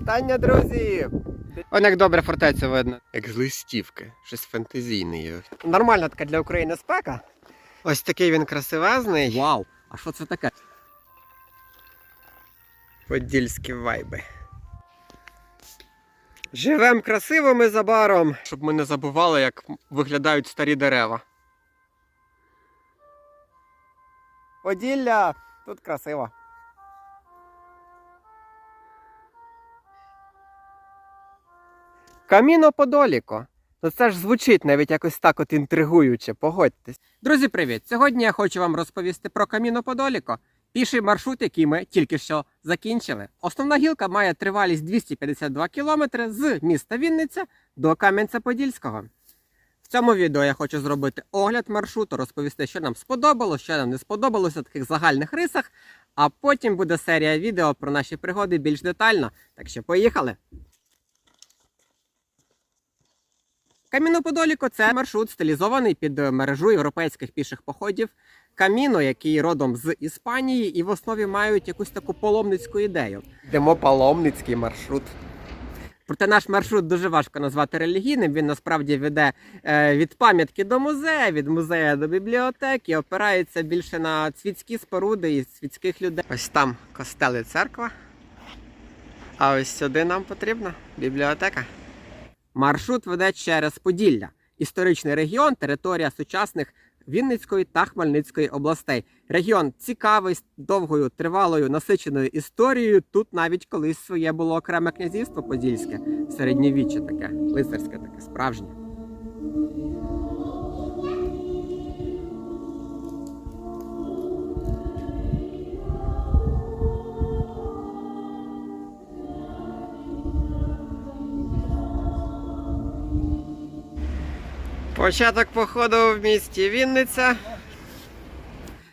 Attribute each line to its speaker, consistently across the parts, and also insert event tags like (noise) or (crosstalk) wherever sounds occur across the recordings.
Speaker 1: Вітання, друзі! Он як добре фортецю видно. Як з листівки, щось фантазійне є. Нормальна така для України спека. Ось такий він красивезний.
Speaker 2: Вау! А що це таке?
Speaker 1: Подільські вайби. Живем красиво ми за баром, щоб ми не забували, як виглядають старі дерева. Поділля, тут красиво. Каміно Подоліко. Ну це ж звучить навіть якось так от інтригуюче, погодьтесь.
Speaker 2: Друзі, привіт! Сьогодні я хочу вам розповісти про Каміно Подоліко. Піший маршрут, який ми тільки що закінчили. Основна гілка має тривалість 252 км з міста Вінниця до Кам'янця-Подільського. В цьому відео я хочу зробити огляд маршруту, розповісти, що нам сподобалося, що нам не сподобалося в таких загальних рисах. А потім буде серія відео про наші пригоди більш детально. Так що поїхали! Каміно-Подоліко це маршрут стилізований під мережу європейських піших походів. Каміно, який родом з Іспанії, і в основі мають якусь таку паломницьку ідею.
Speaker 1: Йдемо паломницький маршрут.
Speaker 2: Проте наш маршрут дуже важко назвати релігійним. Він насправді веде е, від пам'ятки до музею, від музею до бібліотеки, опирається більше на світські споруди і світських людей.
Speaker 1: Ось там костел і церква. А ось сюди нам потрібна бібліотека.
Speaker 2: Маршрут веде через Поділля, історичний регіон, територія сучасних Вінницької та Хмельницької областей. Регіон цікавий, з довгою, тривалою, насиченою історією. Тут навіть колись своє було окреме князівство Подільське, середньовіччя таке, лицарське таке, справжнє.
Speaker 1: Початок походу в місті Вінниця.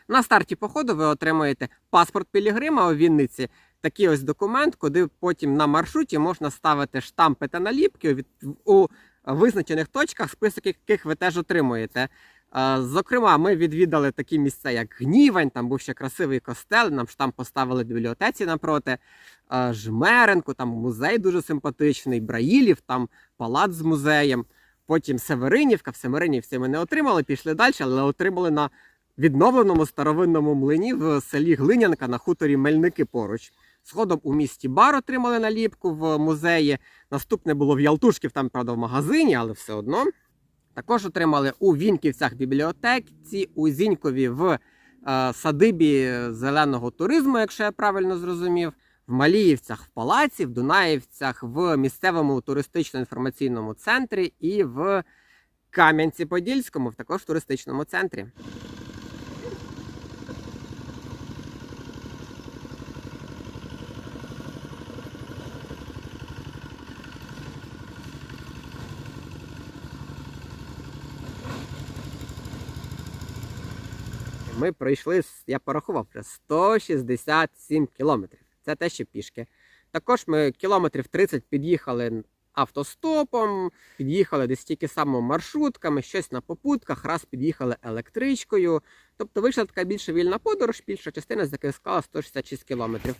Speaker 2: На старті походу ви отримуєте паспорт Пілігрима у Вінниці. Такий ось документ, куди потім на маршруті можна ставити штампи та наліпки у визначених точках, список яких ви теж отримуєте. Е, Зокрема, ми відвідали такі місця, як Гнівань, там був ще красивий костел, нам штамп поставили в бібліотеці напроти. Е, Жмеренку, там музей дуже симпатичний, Браїлів, там палац з музеєм. Потім Северинівка, в Семеринівці ми не отримали, пішли далі, але отримали на відновленому старовинному млині в селі Глинянка на хуторі Мельники поруч. Згодом у місті Бар отримали наліпку в музеї. Наступне було в Ялтушків, там, правда, в магазині, але все одно. Також отримали у Віньківцях бібліотеці, у Зінькові в е, садибі зеленого туризму, якщо я правильно зрозумів. В Маліївцях в палаці, в Дунаївцях в місцевому туристично-інформаційному центрі і в Кам'янці-Подільському, в також туристичному центрі. Ми пройшли, я порахував вже 167 кілометрів. Це те, що пішки. Також ми кілометрів 30 під'їхали автостопом, під'їхали десь тільки само маршрутками, щось на попутках, раз під'їхали електричкою. Тобто вийшла така більш вільна подорож, більша частина з яких склала 166 кілометрів.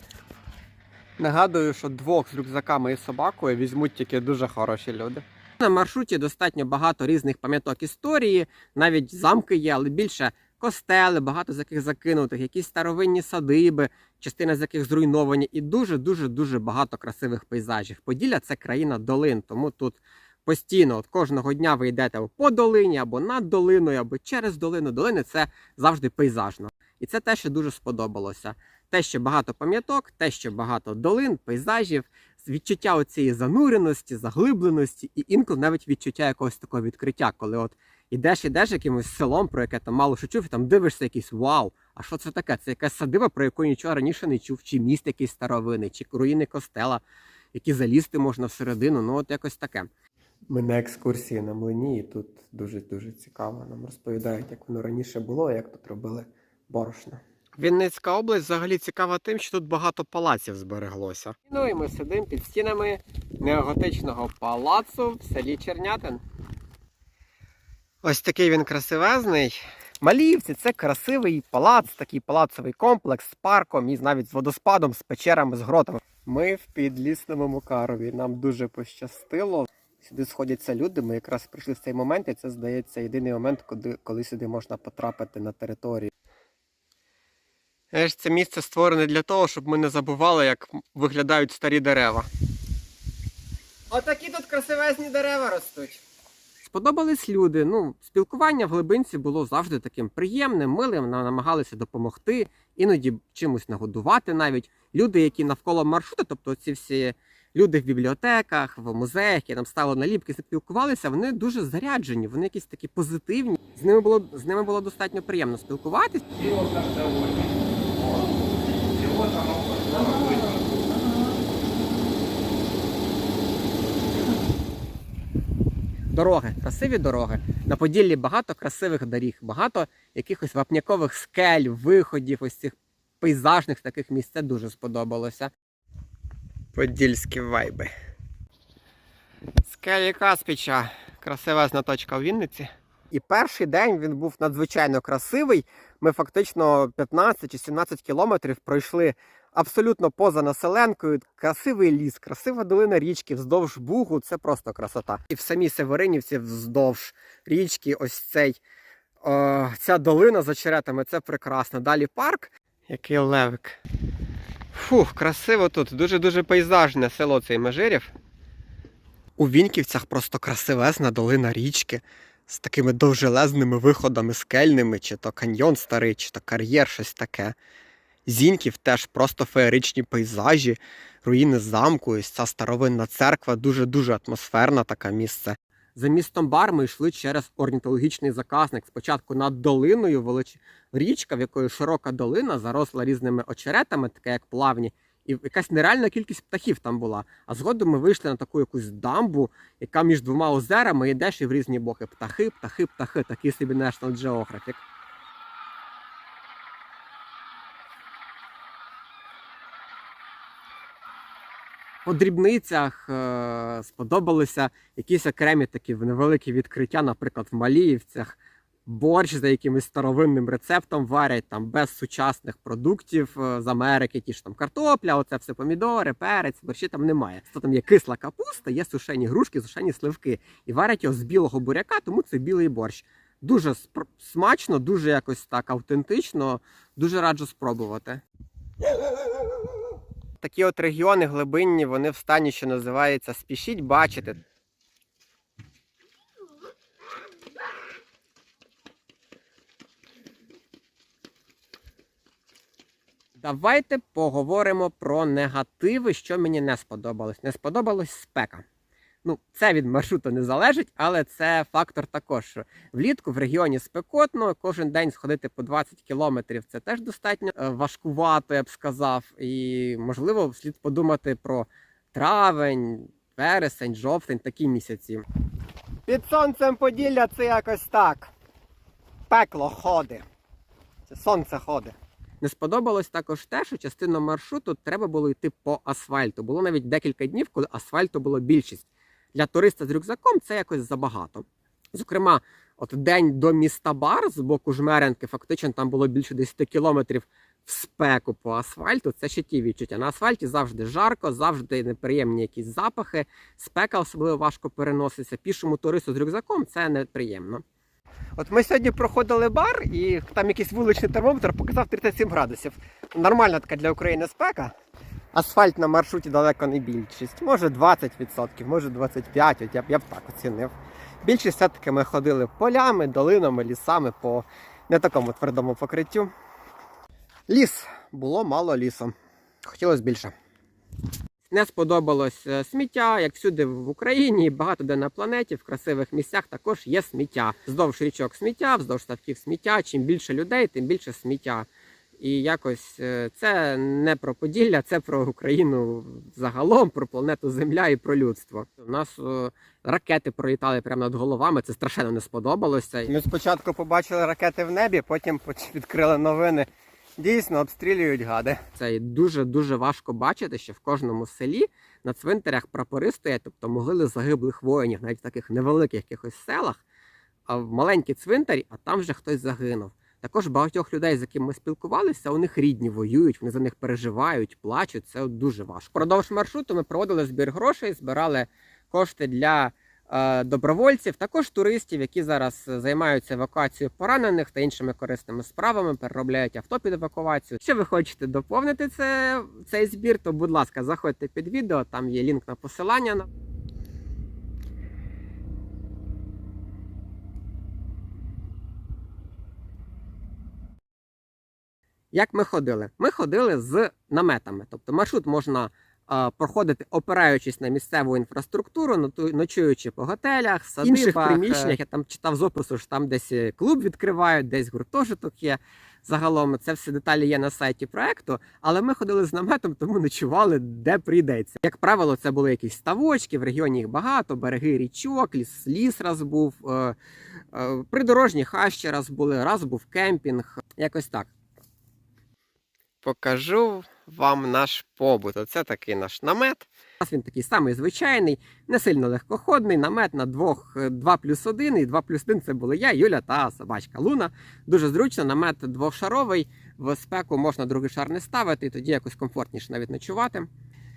Speaker 1: Нагадую, що двох з рюкзаками і собакою візьмуть тільки дуже хороші люди.
Speaker 2: На маршруті достатньо багато різних пам'яток історії, навіть замки є, але більше костели, багато з яких закинутих, якісь старовинні садиби, частина з яких зруйновані, і дуже дуже дуже багато красивих пейзажів. Поділля це країна долин, тому тут постійно, от кожного дня ви йдете по долині, або над долиною, або через долину. Долини це завжди пейзажно. І це те, що дуже сподобалося. Те, що багато пам'яток, те, що багато долин, пейзажів, відчуття оцієї зануреності, заглибленості, і інколи навіть відчуття якогось такого відкриття, коли от ідеш, ідеш якимось селом, про яке там мало що чув, і там дивишся якийсь вау. А що це таке? Це якась садиба, про яку нічого раніше не чув, чи міст якийсь старовинний, чи руїни костела, які залізти можна всередину. Ну от якось таке.
Speaker 1: Ми на екскурсії на млині, і тут дуже-дуже цікаво. Нам розповідають, як воно раніше було, як тут робили борошно. Вінницька область взагалі цікава тим, що тут багато палаців збереглося.
Speaker 2: Ну і ми сидимо під стінами неоготичного палацу в селі Чернятин.
Speaker 1: Ось такий він красивезний. Маліївці це красивий палац, такий палацовий комплекс з парком і навіть з водоспадом, з печерами, з гротами. Ми в підлісному Мукарові. Нам дуже пощастило. Сюди сходяться люди. Ми якраз прийшли в цей момент, і це здається єдиний момент, коли, коли сюди можна потрапити на територію. Це місце створене для того, щоб ми не забували, як виглядають старі дерева. Отакі тут красивезні дерева ростуть.
Speaker 2: Сподобались люди. Ну, спілкування в глибинці було завжди таким приємним, милим. Нам намагалися допомогти, іноді чимось нагодувати навіть. Люди, які навколо маршруту, тобто ці всі люди в бібліотеках, в музеях, які там ставили наліпки, спілкувалися, вони дуже заряджені, вони якісь такі позитивні. З ними було з ними було достатньо приємно спілкуватись. Дороги, красиві дороги. На Поділлі багато красивих доріг, багато якихось вапнякових скель, виходів, ось цих пейзажних таких місць. Це дуже сподобалося.
Speaker 1: Подільські вайби. Скелі Каспіча. Красивезна точка в Вінниці. І перший день він був надзвичайно красивий. Ми фактично 15 чи 17 кілометрів пройшли абсолютно поза населенкою. Красивий ліс, красива долина річки, вздовж бугу це просто красота. І в самій Северинівці, вздовж річки, ось цей о, ця долина з очеретами це прекрасно. Далі парк. Який левик. Фух, красиво тут. Дуже-дуже пейзажне село цей Межирів. У Віньківцях просто красивезна долина річки з такими довжелезними виходами скельними, чи то каньйон старий, чи то кар'єр, щось таке. Зіньків теж просто феєричні пейзажі, руїни замку, ось ця старовинна церква, дуже-дуже атмосферна така місце.
Speaker 2: За містом Бар ми йшли через орнітологічний заказник. Спочатку над долиною велич... річка, в якої широка долина, заросла різними очеретами, таке як плавні, і якась нереальна кількість птахів там була. А згодом ми вийшли на таку якусь дамбу, яка між двома озерами йдеш і в різні боки. Птахи, птахи, птахи, такий собі National Geographic. По дрібницях е- сподобалися якісь окремі такі невеликі відкриття, наприклад, в Маліївцях. Борщ за якимось старовинним рецептом варять там без сучасних продуктів е, з Америки, ті ж там картопля, оце все помідори, перець, борщі там немає. То там є кисла капуста, є сушені грушки, сушені сливки. І варять його з білого буряка, тому це білий борщ. Дуже смачно, дуже якось так автентично, дуже раджу спробувати.
Speaker 1: Такі от регіони глибинні, вони в стані, що називається спішіть бачити.
Speaker 2: Давайте поговоримо про негативи, що мені не сподобалось. Не сподобалась спека. Ну, це від маршруту не залежить, але це фактор також. що Влітку в регіоні спекотно, кожен день сходити по 20 кілометрів це теж достатньо е, важкувато, я б сказав. І можливо, слід подумати про травень, вересень, жовтень, такі місяці.
Speaker 1: Під сонцем Поділля це якось так. Пекло ходи. Це сонце ходи.
Speaker 2: Не сподобалось також те, що частину маршруту треба було йти по асфальту. Було навіть декілька днів, коли асфальту було більшість. Для туриста з рюкзаком це якось забагато. Зокрема, от день до міста Бар з боку Жмеренки, фактично там було більше 10 кілометрів в спеку по асфальту. Це ще ті відчуття. На асфальті завжди жарко, завжди неприємні якісь запахи. Спека особливо важко переноситься. Пішому туристу з рюкзаком це неприємно.
Speaker 1: От ми сьогодні проходили бар, і там якийсь вуличний термометр показав 37 градусів. Нормальна така для України спека. Асфальт на маршруті далеко не більшість. Може 20%, може 25%, от я б, я б так оцінив. Більшість все-таки ми ходили полями, долинами, лісами по не такому твердому покриттю. Ліс. Було мало лісу. Хотілося більше.
Speaker 2: Не сподобалось е, сміття, як всюди в Україні, багато де на планеті, в красивих місцях також є сміття. Вздовж річок сміття, вздовж ставків сміття. Чим більше людей, тим більше сміття. І якось е, це не про Поділля, це про Україну загалом, про планету Земля і про людство. У нас е, ракети пролітали прямо над головами. Це страшенно не сподобалося.
Speaker 1: Ми спочатку побачили ракети в небі, потім відкрили новини. Дійсно, обстрілюють гади.
Speaker 2: Це дуже дуже важко бачити, що в кожному селі на цвинтарях прапори стоять, тобто могили загиблих воїнів, навіть в таких невеликих якихось селах, а в маленькій цвинтарі, а там вже хтось загинув. Також багатьох людей, з якими ми спілкувалися, у них рідні воюють, вони за них переживають, плачуть. Це дуже важко. Продовж маршруту ми проводили збір грошей, збирали кошти для е, добровольців, також туристів, які зараз займаються евакуацією поранених та іншими корисними справами, переробляють авто під евакуацію. Якщо ви хочете доповнити це, цей збір, то будь ласка, заходьте під відео, там є лінк на посилання. Як ми ходили? Ми ходили з наметами. Тобто маршрут можна е, проходити, опираючись на місцеву інфраструктуру, ночуючи по готелях, садибах, інших приміщеннях. Я там читав з опису, що там десь е, клуб відкривають, десь гуртожиток є. Загалом це все деталі є на сайті проекту, але ми ходили з наметом, тому ночували де прийдеться. Як правило, це були якісь ставочки, в регіоні їх багато, береги річок, ліс, ліс раз був, е, е, придорожні хащі раз були, раз був кемпінг. Якось так.
Speaker 1: Покажу вам наш побут. Оце такий наш намет.
Speaker 2: Нас він такий самий звичайний, не сильно легкоходний, намет на двох, е, 2 плюс 1, і 2 плюс 1 це були я, Юля та собачка Луна. Дуже зручно, намет двохшаровий, в спеку можна другий шар не ставити, і тоді якось комфортніше навіть ночувати.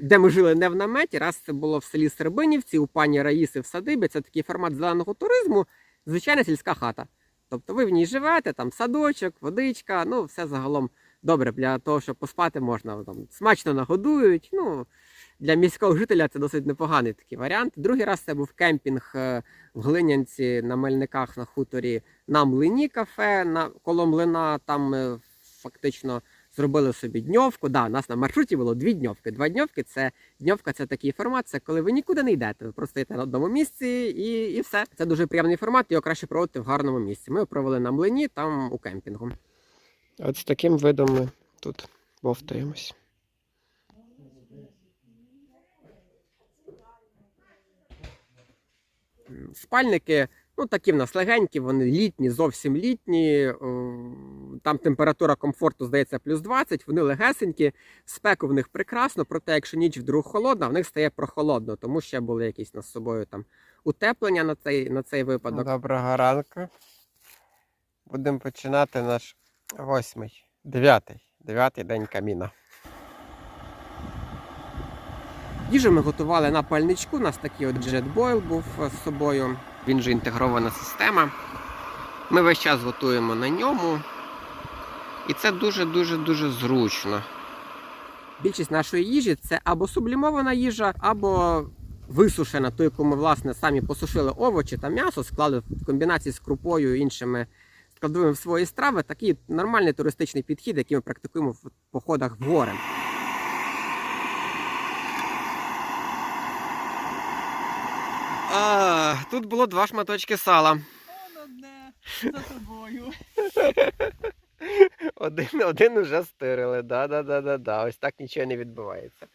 Speaker 2: Де ми жили не в наметі, раз це було в селі Сербинівці, у пані Раїси в садибі. Це такий формат зеленого туризму, звичайна сільська хата. Тобто ви в ній живете, там садочок, водичка, ну все загалом добре для того, щоб поспати можна. Там смачно нагодують. Ну для міського жителя це досить непоганий такий варіант. Другий раз це був кемпінг е, в Глинянці на Мельниках на хуторі на млині кафе на коло млина. Там ми фактично зробили собі дньовку. Да, у нас на маршруті було дві дньовки. Два дньовки це дньовка це такий формат, це коли ви нікуди не йдете. Ви просто йдете на одному місці і, і все. Це дуже приємний формат, його краще проводити в гарному місці. Ми його провели на млині, там у кемпінгу.
Speaker 1: От з таким видом ми тут вовтаємось.
Speaker 2: Спальники, ну такі в нас легенькі, вони літні, зовсім літні. Там температура комфорту, здається, плюс 20, вони легесенькі, спеку в них прекрасно, проте, якщо ніч вдруг холодна, в них стає прохолодно, тому ще були якісь нас з собою там утеплення на цей, на цей випадок.
Speaker 1: Доброго ранку. Будемо починати наш восьмий, дев'ятий, дев'ятий день каміна.
Speaker 2: Їжу ми готували на пальничку. У нас такий от JetBoil був з собою.
Speaker 1: Він же інтегрована система. Ми весь час готуємо на ньому. І це дуже-дуже дуже зручно.
Speaker 2: Більшість нашої їжі це або сублімована їжа, або висушена, ту, яку ми власне самі посушили овочі та м'ясо, склали в комбінації з крупою і іншими складовими в свої страви. Такий нормальний туристичний підхід, який ми практикуємо в походах в гори.
Speaker 1: А, тут було два шматочки сала.
Speaker 3: Он одне за тобою.
Speaker 1: Один, один уже стирили. Да-да-да-да-да. Ось так нічого не відбувається.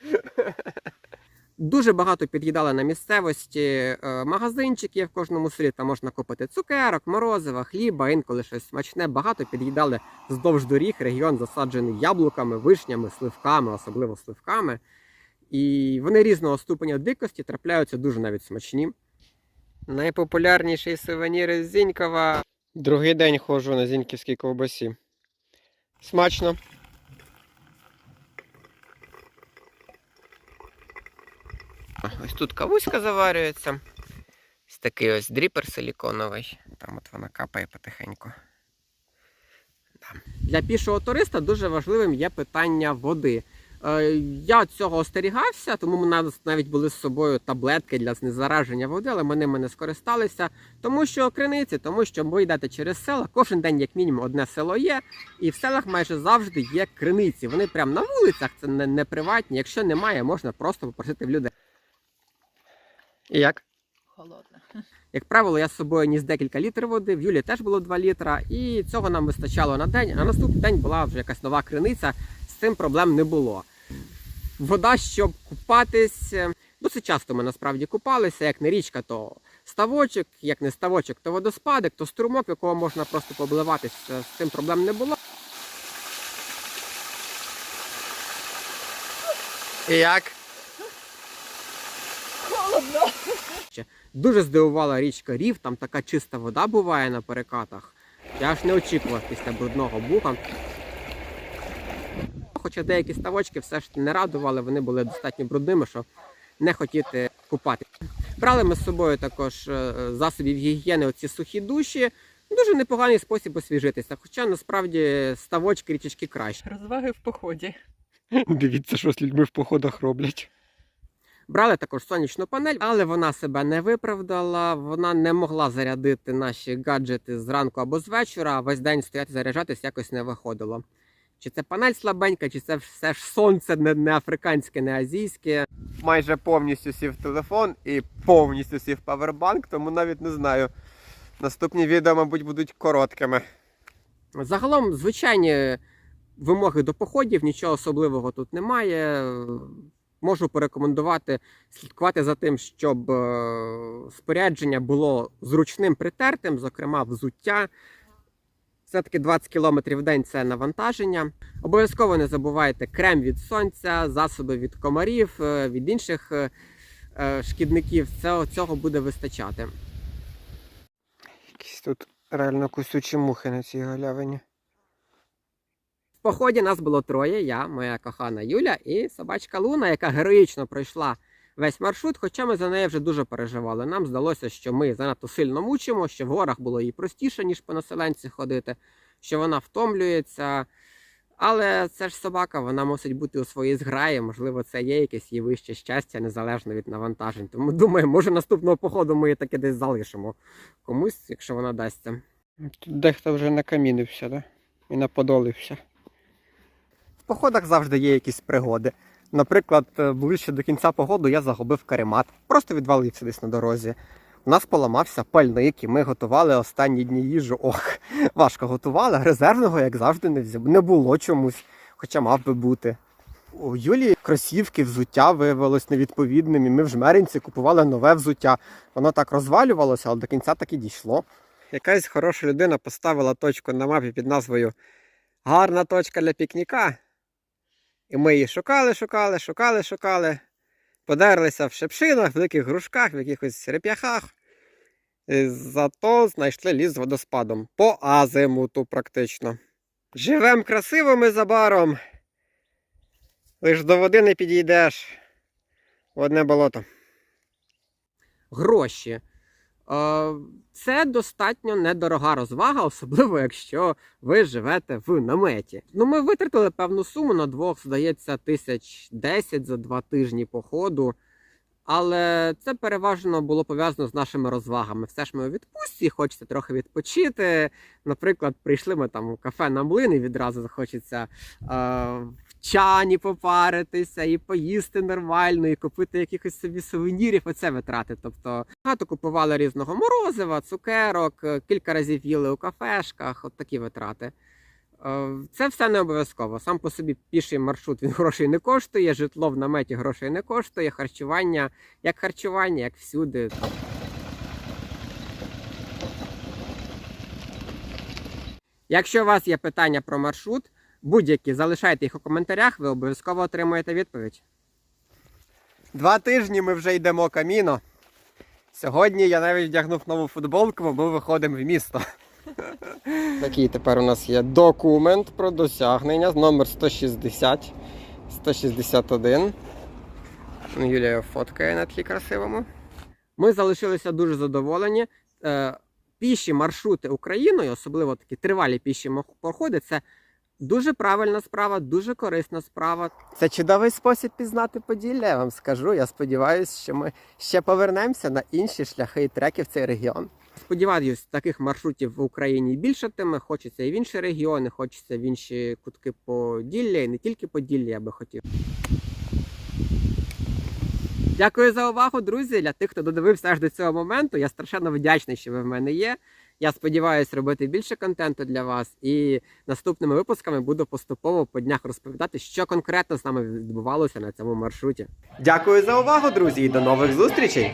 Speaker 2: Дуже багато під'їдали на місцевості е, магазинчик в кожному селі. Там можна купити цукерок, морозива, хліба, інколи щось смачне. Багато під'їдали вздовж доріг. Регіон засаджений яблуками, вишнями, сливками, особливо сливками. І вони різного ступеня дикості трапляються дуже навіть смачні.
Speaker 1: Найпопулярніший сувенір із Зінькова. Другий день ходжу на зіньківській ковбасі. Смачно. Ось тут кавуська заварюється. Ось такий ось дріпер силіконовий. Там от вона капає потихеньку.
Speaker 2: Для пішого туриста дуже важливим є питання води. Е, Я цього остерігався, тому у нас навіть були з собою таблетки для знезараження води, але ми ними не скористалися, тому що криниці, тому що ви йдете через села. Кожен день, як мінімум, одне село є, і в селах майже завжди є криниці. Вони прямо на вулицях, це не приватні. Якщо немає, можна просто попросити в людей.
Speaker 1: І як?
Speaker 3: Холодне.
Speaker 2: Як правило, я з собою ніс декілька літрів води, в Юлі теж було 2 літра, і цього нам вистачало на день. А наступний день була вже якась нова криниця, з цим проблем не було. Вода, щоб купатись, е, досить часто ми насправді купалися. Як не річка, то ставочок, як не ставочок, то водоспадик, то струмок, в якого можна просто побливатися. З цим проблем не було.
Speaker 1: І як?
Speaker 3: Холодно.
Speaker 2: Дуже здивувала річка Рів, там така чиста вода буває на перекатах. Я аж не очікував після брудного буга. Хоча деякі ставочки все ж не радували, вони були достатньо брудними, що не хотіти купати. Брали ми з собою також е, засобів гігієни, оці сухі душі. Дуже непоганий спосіб освіжитися. Хоча насправді ставочки річечки краще.
Speaker 3: Розваги в поході.
Speaker 1: Дивіться, що з людьми в походах роблять.
Speaker 2: Брали також сонячну панель, але вона себе не виправдала. Вона не могла зарядити наші гаджети зранку або з вечора, а весь день стояти заряджатись якось не виходило. Чи це панель слабенька, чи це все ж сонце не, не африканське, не азійське.
Speaker 1: Майже повністю сів телефон і повністю сів павербанк, тому навіть не знаю. Наступні відео, мабуть, будуть короткими.
Speaker 2: Загалом, звичайні вимоги до походів, нічого особливого тут немає. Можу порекомендувати слідкувати за тим, щоб е, спорядження було зручним притертим, зокрема взуття. Все-таки 20 км в день це навантаження. Обов'язково не забувайте крем від сонця, засоби від комарів, е, від інших е, шкідників. Це, цього буде вистачати.
Speaker 1: Якісь тут реально кусючі мухи на цій галявині.
Speaker 2: Поході нас було троє: я, моя кохана Юля і собачка Луна, яка героїчно пройшла весь маршрут, хоча ми за нею вже дуже переживали. Нам здалося, що ми занадто сильно мучимо, що в горах було їй простіше, ніж по населенці ходити, що вона втомлюється. Але це ж собака, вона мусить бути у своїй зграї. Можливо, це є якесь її вище щастя, незалежно від навантажень. Тому думаю, може наступного походу ми її таки десь залишимо комусь, якщо вона дасться.
Speaker 1: Тут дехто вже накамінився, да? І наподолився. Походах завжди є якісь пригоди. Наприклад, е, ближче до кінця погоду я загубив каремат, просто відвалився десь на дорозі. У нас поламався пальник, і ми готували останні дні їжу. Ох, (laughs) важко готували, резервного, як завжди, не взяв. Не було чомусь, хоча мав би бути. У Юлії кросівки, взуття виявилось невідповідним, і ми в жмеринці купували нове взуття. Воно так розвалювалося, але до кінця так і дійшло. Якась хороша людина поставила точку на мапі під назвою Гарна точка для пікніка. І ми її шукали, шукали, шукали, шукали. Подерлися в шепшинах, в великих грушках, в якихось реп'яхах. Зато знайшли ліс з водоспадом. По азимуту практично. Живем красиво ми за баром. Лиш до води не підійдеш. В одне болото.
Speaker 2: гроші. Е, Це достатньо недорога розвага, особливо якщо ви живете в наметі. Ну, ми витратили певну суму на двох, здається, тисяч десять за два тижні походу. Але це переважно було пов'язано з нашими розвагами. Все ж ми у відпустці, хочеться трохи відпочити. Наприклад, прийшли ми там у кафе на млин і відразу захочеться е, чані попаритися, і поїсти нормально, і купити якихось собі сувенірів. Оце витрати. Тобто багато купували різного морозива, цукерок, е, кілька разів їли у кафешках, от такі витрати. Е, Це все не обов'язково. Сам по собі піший маршрут він грошей не коштує, житло в наметі грошей не коштує, харчування як харчування, як всюди. Якщо у вас є питання про маршрут, будь-які залишайте їх у коментарях, ви обов'язково отримаєте відповідь.
Speaker 1: Два тижні ми вже йдемо каміно. Сьогодні я навіть вдягнув нову футболку, бо ми виходимо в місто. (laughs) Такий тепер у нас є документ про досягнення номер 160, 161. Ну, Юлія його фоткає на тлі красивому.
Speaker 2: Ми залишилися дуже задоволені. Е, Піші маршрути Україною, особливо такі тривалі піші походи, це дуже правильна справа, дуже корисна справа.
Speaker 1: Це чудовий спосіб пізнати Поділля, я вам скажу. Я сподіваюся, що ми ще повернемося на інші шляхи і треки в цей регіон.
Speaker 2: Сподіваюсь, таких маршрутів в Україні більшатиме. Хочеться і в інші регіони, хочеться в інші кутки Поділля, і не тільки Поділля, я би хотів. Дякую за увагу, друзі. Для тих, хто додивився аж до цього моменту. Я страшенно вдячний, що ви в мене є. Я сподіваюся робити більше контенту для вас. І наступними випусками буду поступово по днях розповідати, що конкретно з нами відбувалося на цьому маршруті.
Speaker 1: Дякую за увагу, друзі, і до нових зустрічей!